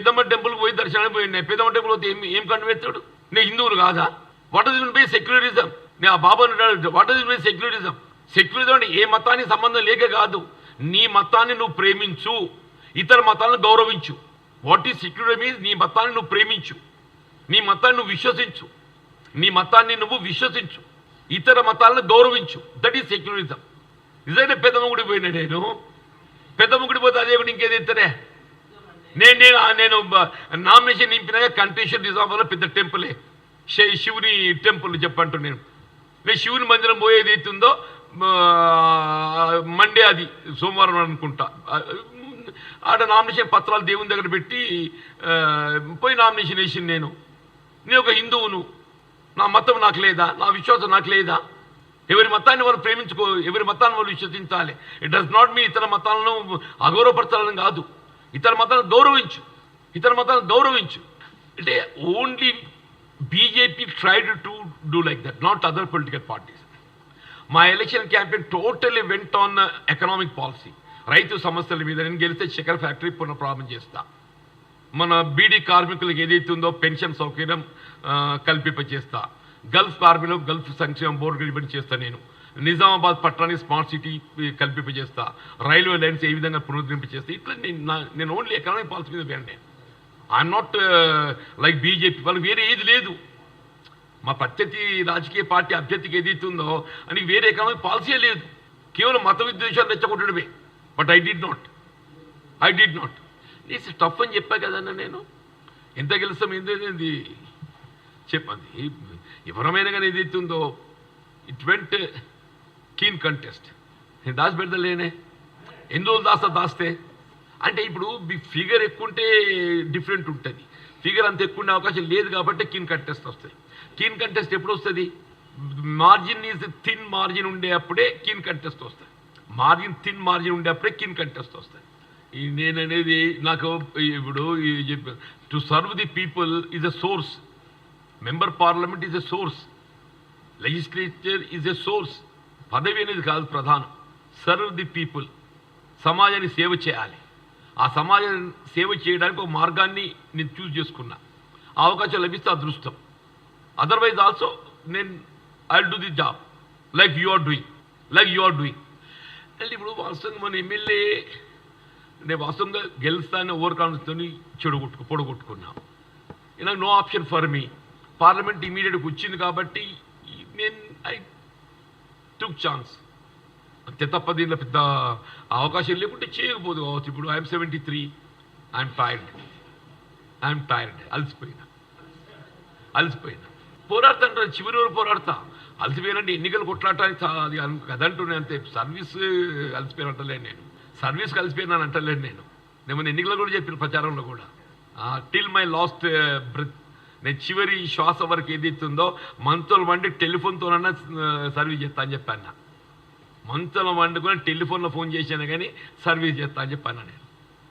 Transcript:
పెద్దమ్మ టెంపుల్కి పోయి దర్శనానికి పోయి పెద్దమ్మ టెంపుల్ పోతే ఏం ఏం కనిపెత్తాడు నేను హిందువులు కాదా? వాట్ ఇస్ బై సెక్యులరిజం నేను ఆ బాబా what is by secularism secularism అంటే ఏ మతానికి సంబంధం లేక కాదు. నీ మతాన్ని నువ్వు ప్రేమించు. ఇతర మతాలను గౌరవించు. వాట్ ఈస్ సెక్యులర్ మీన్స్ నీ మతాన్ని నువ్వు ప్రేమించు. నీ మతాన్ని నువ్వు విశ్వసించు. నీ మతాన్ని నువ్వు విశ్వసించు. ఇతర మతాలను గౌరవించు. దట్ ఈస్ సెక్యులరిజం నిజంగా పెద్దమ్మ గుడి పోయినా నేను? పెద్దమ్మ గుడి పోతే అదే కూడా ఇంకేది నేను నేను నేను నామినేషన్ నింపినాక కంటేశ్వర నిజామాబాద్లో పెద్ద టెంపులే. శి- శివుని టెంపుల్ చెప్పంటూ నేను. నేను శివుని మందిరం పోయేది అవుతుందో మండే అది సోమవారం అనుకుంటా. ఆడ నామినేషన్ పత్రాలు దేవుని దగ్గర పెట్టి పోయి నామినేషన్ వేసింది నేను. నేను ఒక హిందువును నా మతం నాకు లేదా నా విశ్వాసం నాకు లేదా? ఎవరి మతాన్ని వాళ్ళు ప్రేమించుకో ఎవరి మతాన్ని వాళ్ళు విశ్వసించాలి? ఇట్ డస్ నాట్ మీ ఇతర మతాలను అగౌరవపరచాలని కాదు. ఇతర మతాలను గౌరవించు. ఇతర మతాలను గౌరవించు. అంటే only BJP tried to do like that not other political parties మా election campaign totally went on economic policy రైతు సమస్యల మీద నేను గెలిస్తే చక్కెర ఫ్యాక్టరీ పునఃప్రారంభం చేస్తా. మన బీడీ కార్మికులకు ఏదైతే ఉందో పెన్షన్ సౌకర్యం కల్పింపచేస్తా. గల్ఫ్ కార్మికులకు గల్ఫ్ సంక్షేమ బోర్డు రిబన్ చేస్తా నేను. నిజామాబాద్ పట్టణానికి స్మార్ట్ సిటీ కల్పింపజేస్తా. రైల్వే లైన్స్ ఏ విధంగా పునరుద్ధరింపజేస్తా. ఇట్లా నేను నేను ఓన్లీ ఎకనామిక్ పాలసీ మీద వేయండి ఐఎమ్ నాట్ లైక్ బీజేపీ వాళ్ళకి వేరే ఏది లేదు. మా ప్రత్యర్థి రాజకీయ పార్టీ అభ్యర్థికి ఏది ఇస్తుందో అని వేరే ఎకనామిక్ పాలసీ లేదు. కేవలం మత విద్వేషాలు రెచ్చగొట్టడమే. But I did not I did not it's tough అని చెప్పా కదన్నా నేను. ఎంత గెలుస్తాం ఏంది? చెప్పండి. ఎవరమైనా కానీ ఏదైతుందో ఇట్ వెంట్ కీన్ కంటెస్ట్ నేను దాచిపెడతలేనే. ఎన్ని రోజులు దాస్తా దాస్తే? అంటే ఇప్పుడు మీ ఫిగర్ ఎక్కువ ఉంటే డిఫరెంట్ ఉంటుంది. ఫిగర్ అంత ఎక్కువ ఉండే అవకాశం లేదు కాబట్టి కీన్ కంటెస్ట్ వస్తాయి కీన్ కంటెస్ట్ ఎప్పుడు వస్తుంది మార్జిన్ ఈజ్ థిన్ మార్జిన్ ఉండే అప్పుడే కీన్ కంటెస్ట్ వస్తాయి మార్జిన్ థిన్ మార్జిన్ ఉండే అప్పుడే కీన్ కంటెస్ట్ వస్తాయి నేను అనేది నాకు ఇప్పుడు to serve the people is a source member parliament is a source legislature is a source పదవి అనేది కాదు ప్రధానం. సర్వ్ ది పీపుల్ సమాజాన్ని సేవ చేయాలి. ఆ సమాజం సేవ చేయడానికి ఒక మార్గాన్ని నేను చూస్ చేసుకున్నా. అవకాశం లభిస్తే అదృష్టం. అదర్వైజ్ ఆల్సో నేను I do the job like you are doing like you are doing అంటే ఇప్పుడు వాస్తవంగా మన ఎమ్మెల్యే నేను వాస్తవంగా గెలుస్తానని ఓవర్ కాన్ఫిడెన్స్తో చెడగొట్టుకు పొడగొట్టుకున్నాం. నాకు no option for me parliament ఇమీడియట్గా వచ్చింది కాబట్టి నేను ఐ టుక్ ఛాన్స్ అంతే తప్ప దీనిలో పెద్ద అవకాశం లేకుంటే చేయకపోదు కావచ్చు. ఇప్పుడు I'm seventy three I'm tired I'm tired అలసిపోయినా. అలసిపోయినా. పోరాడుతుంటారు చివరి వరకు పోరాడతా. అలసిపోయినంటే ఎన్నికలు కొట్లాడటానికి అది అను- అంతే. సర్వీస్ అలసిపోయిన అంటలేను నేను. సర్వీస్ కలిసిపోయినాను అంటలేను నేను. నేను ఎన్నికలు కూడా చెప్పిన ప్రచారంలో కూడా. టిల్ మై లాస్ట్ బ్రెత్ నేను చివరి శ్వాస వరకు ఏదైతుందో మంతులు వండి టెలిఫోన్తోనన్నా సర్వీస్ చేస్తా అని చెప్పాను మంతులు వండుకొని టెలిఫోన్లో ఫోన్ చేశాను కానీ సర్వీస్ చేస్తా అని చెప్పాను నేను.